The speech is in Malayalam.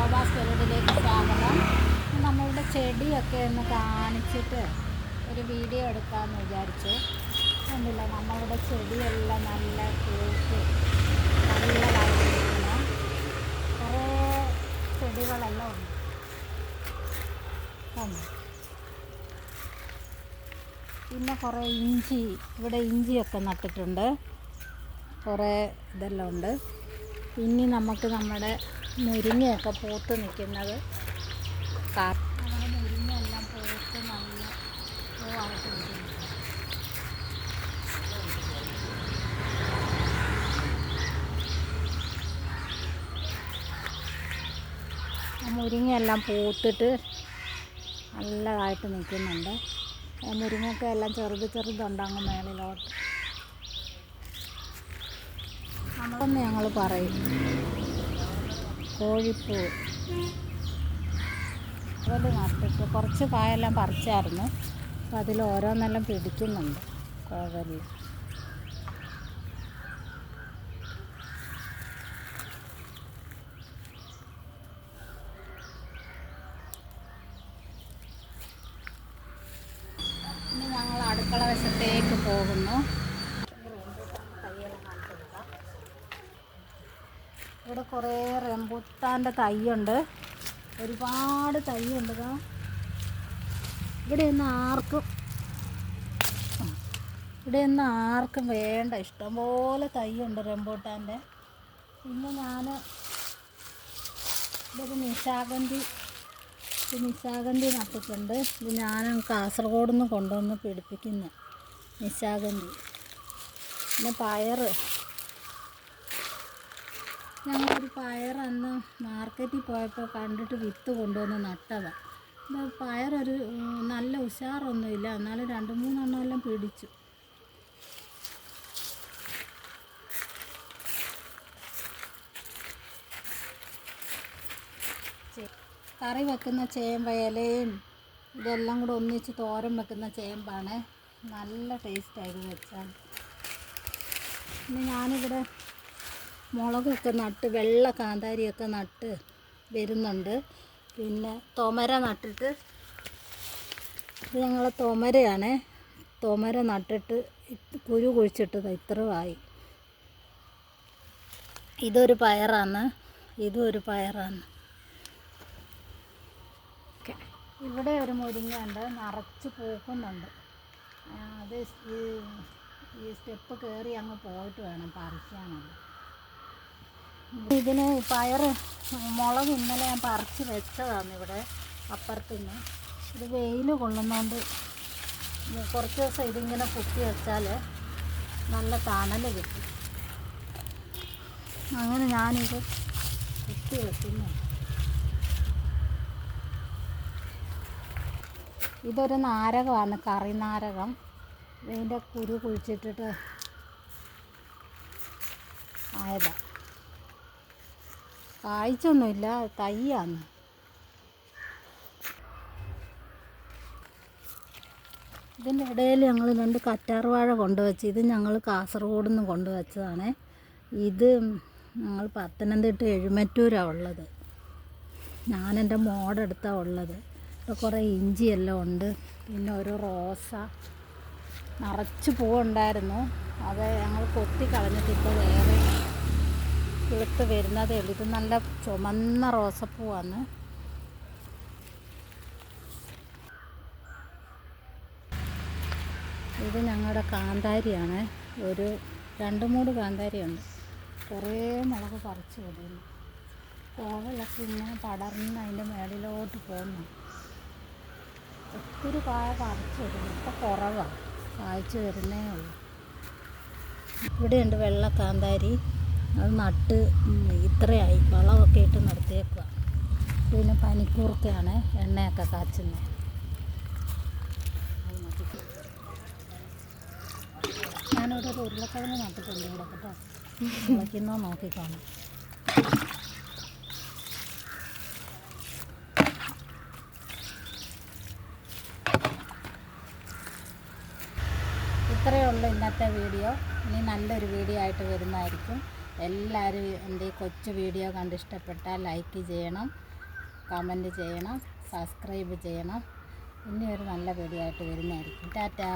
ഗ്രോബാസ് പരിപാടിയിലേക്ക് സ്വാഗതം. നമ്മളുടെ ചെടിയൊക്കെ ഒന്ന് കാണിച്ചിട്ട് ഒരു വീഡിയോ എടുക്കാമെന്ന് വിചാരിച്ചു. കണ്ടില്ല? നമ്മളുടെ ചെടിയെല്ലാം നല്ല പൂത്ത് നല്ലതായിരിക്കുന്ന കുറേ ചെടികളെല്ലാം ഉണ്ട്? പിന്നെ കുറേ ഇഞ്ചി ഇവിടെ ഇഞ്ചിയൊക്കെ നട്ടിട്ടുണ്ട്. കുറേ ഇതെല്ലാം ഉണ്ട്. ഇനി നമുക്ക് നമ്മുടെ മുരിങ്ങയൊക്കെ പൂത്ത് നിൽക്കുന്നത്. മുരിങ്ങയെല്ലാം നല്ല പൂത്തിട്ട് നല്ലതായിട്ട് നിൽക്കുന്നുണ്ട്. മുരിങ്ങയൊക്കെ എല്ലാം ചെറുത് ചെറുതുണ്ട് അങ്ങ് മേളിലോട്ട്. അതൊന്ന് ഞങ്ങൾ പറയും. കോഴിപ്പൂ. അതിൽ നട്ടിട്ട് കുറച്ച് കായെല്ലാം പറിച്ചായിരുന്നു. അപ്പം അതിൽ ഓരോന്നെല്ലാം പിടിക്കുന്നുണ്ട് കോവലിൽ. ഞങ്ങൾ അടുക്കള വശത്തേക്ക് പോകുന്നു. ഇവിടെ കുറേ റംബുട്ടാന്റെ തൈയുണ്ട്. ഒരുപാട് തൈയുണ്ട് ഇവിടെ ഒന്നും ആർക്കും ഇവിടെ ഒന്നും ആർക്കും വേണ്ട. ഇഷ്ടംപോലെ തൈയുണ്ട് റെമ്പൂട്ടാന്റെ പിന്നെ ഞാൻ ഇതൊരു നിശാഗന്ധി നിശാഗന്ധി നട്ടിട്ടുണ്ട്. ഇത് ഞാൻ കാസർഗോഡ് നിന്ന് കൊണ്ടുവന്ന് പിടിപ്പിക്കുന്നു നിശാഗന്ധി. പിന്നെ പയറ്. ഞങ്ങളൊരു പയർ അന്ന് മാർക്കറ്റിൽ പോയപ്പോൾ കണ്ടിട്ട് വിത്ത് കൊണ്ടുവന്ന് നട്ടതാണ് ഇത് പയറൊരു നല്ല ഉഷാറൊന്നുമില്ല. എന്നാലും രണ്ട് മൂന്നെണ്ണം എല്ലാം പിടിച്ചു. കറി വെക്കുന്ന ചേമ്പ ഇലയും ഇതെല്ലാം കൂടെ ഒന്നിച്ച് തോരൻ വെക്കുന്ന ചേമ്പാണ്. നല്ല ടേസ്റ്റായിരുന്നു വെച്ചാൽ. പിന്നെ ഞാനിവിടെ മുളകൊക്കെ നട്ട് വെള്ള കാന്താരിയൊക്കെ നട്ട് വരുന്നുണ്ട്. പിന്നെ തൊമര നട്ടിട്ട് ഇത് ഞങ്ങൾ തൊമരയാണ്. തൊമര നട്ടിട്ട് കുരു കുഴിച്ചിട്ടത് ഇത്രയായി ഇതൊരു പയറാണ്. ഇതും ഒരു പയറാണ്. ഇവിടെ ഒരു മുരിങ്ങ ഉണ്ട് നിറച്ച് പൂക്കുന്നുണ്ട്. അത് ഈ സ്റ്റെപ്പ് കയറി അങ്ങ് പോയിട്ട് വേണം പറിക്കാനുള്ളത് ഇതിന് പയർ മുളക് ഇന്നലെ ഞാൻ പറിച്ച് വെച്ചതാണ് ഇവിടെ അപ്പുറത്തുനിന്ന്. ഇത് വെയിൽ കൊള്ളുന്നതുകൊണ്ട് കുറച്ച് ദിവസം ഇതിങ്ങനെ കുത്തി വെച്ചാൽ നല്ല തണൽ കിട്ടും. അങ്ങനെ ഞാനിത് കുത്തി വെക്കുന്നു. ഇതൊരു നാരകമാണ് കറി നാരകം. ഇതിന്റെ കുരു കുഴിച്ചിട്ടിട്ട് ആയതാണ് കായ്ച്ചൊന്നുമില്ല തയ്യാണ് ഇതിന്റെ ഇടയിൽ ഞങ്ങൾ രണ്ട് കറ്റാർവാഴ കൊണ്ടുവച്ച് ഇത് ഞങ്ങൾ കാസർഗോഡ് നിന്ന് കൊണ്ടുവച്ചതാണ്. ഇത് ഞങ്ങൾ പത്തനംതിട്ട എഴുമറ്റൂരാണ് ഉള്ളത്. ഞാനെന്റെ മോടെടുത്താണ് ഉള്ളത്. ഇവിടെ കുറേ ഇഞ്ചിയെല്ലാം ഉണ്ട്. പിന്നെ ഒരു റോസ. നിറച്ച് പൂവുണ്ടായിരുന്നു. അത് ഞങ്ങൾ കൊത്തി കളഞ്ഞിട്ട് ഇപ്പോൾ വേറെ കിളുത്ത് വരുന്നതേ ഉള്ളൂ. ഇത് നല്ല ചുമന്ന റോസപ്പൂവാണ്. ഇത് ഞങ്ങളുടെ കാന്താരിയാണ്. ഒരു രണ്ട് മൂന്ന് കാന്താരിയുണ്ട്. കുറേ മുളക് പറിച്ച് വിടുന്നു. കോവലൊക്കെ ഇങ്ങനെ പടർന്ന് അതിന്റെ മേളിലോട്ട് പോകുന്നു. ഒത്തിരി കായ പറിച്ച് വിടുന്നു. ഇപ്പം കുറവാണ് കായ്ച്ചു വരുന്നേ ഉള്ളൂ. ഇവിടെയുണ്ട് വെള്ള കാന്താരി. അത് നട്ട് ഇത്രയായി. വളമൊക്കെ ഇട്ട് നടത്തിയേക്കുക പിന്നെ പനിക്കൂർക്കയാണ് എണ്ണയൊക്കെ കാച്ചുന്നത് ഞാനിവിടെ ഒരു ഉരുളക്കിഴങ്ങ് നട്ടിട്ടുണ്ട് ഇവിടെ കേട്ടോ. വിളയ്ക്കുന്നോ നോക്കിക്കാണാം. ഇത്രയേ ഉള്ളൂ ഇന്നത്തെ വീഡിയോ. ഇനി നല്ലൊരു വീഡിയോ ആയിട്ട് വരുന്നതായിരിക്കും. എല്ലാവരും എന്റെ ഈ കൊച്ചു വീഡിയോ കണ്ട് ഇഷ്ടപ്പെട്ടാൽ ലൈക്ക് ചെയ്യണം കമന്റ് ചെയ്യണം സബ്സ്ക്രൈബ് ചെയ്യണം. ഇനി ഒരു നല്ല വീഡിയോ ആയിട്ട് വരുന്നതായിരിക്കും. ടാറ്റാ.